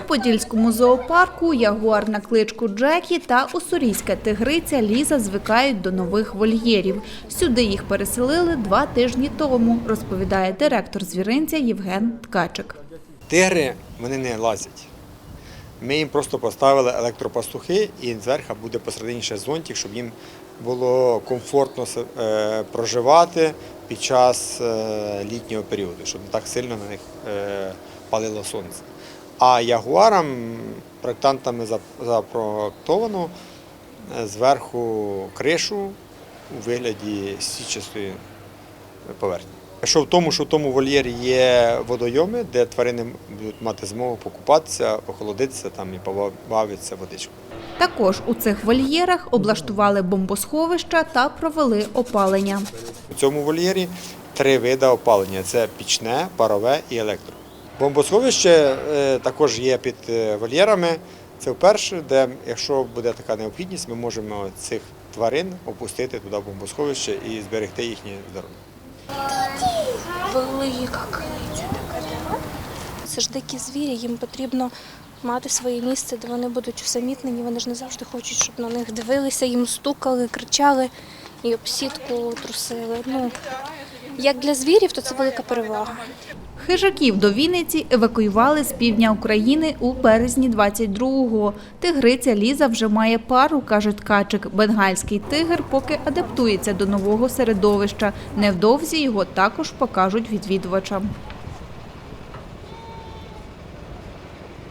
У Подільському зоопарку ягуар на кличку Джекі та уссурійська тигриця Ліза звикають до нових вольєрів. Сюди їх переселили два тижні тому, розповідає директор звіринця Євген Ткачик. Тигри вони не лазять. Ми їм просто поставили електропастухи і зверху буде посередині ще зонтик, щоб їм було комфортно е, проживати під час е, літнього періоду, щоб не так сильно на них е, палило сонце. А ягуарам проєктантами запроектовано е, зверху кришу у вигляді січастої поверхні. Що в тому, що в тому вольєрі є водойоми, де тварини будуть мати змогу покупатися, охолодитися там і побавитися водичкою. Також у цих вольєрах облаштували бомбосховища та провели опалення. У цьому вольєрі три види опалення: це пічне, парове і електро. Бомбосховище е, також є під е, вольєрами. Це вперше, де, якщо буде така необхідність, ми можемо цих тварин опустити туди в бомбосховище і зберегти їхнє здоров'я. Велика криця така. Це ж дикі звірі, їм потрібно мати своє місце, де вони будуть усамітнені. Вони ж не завжди хочуть, щоб на них дивилися, їм стукали, кричали і об сітку трусили. Ну, як для звірів, то це велика перевага. Хижаків до Вінниці евакуювали з півдня України у березні 22-го. Тигриця Ліза вже має пару, каже Ткачик. Бенгальський тигр поки адаптується до нового середовища. Невдовзі його також покажуть відвідувачам.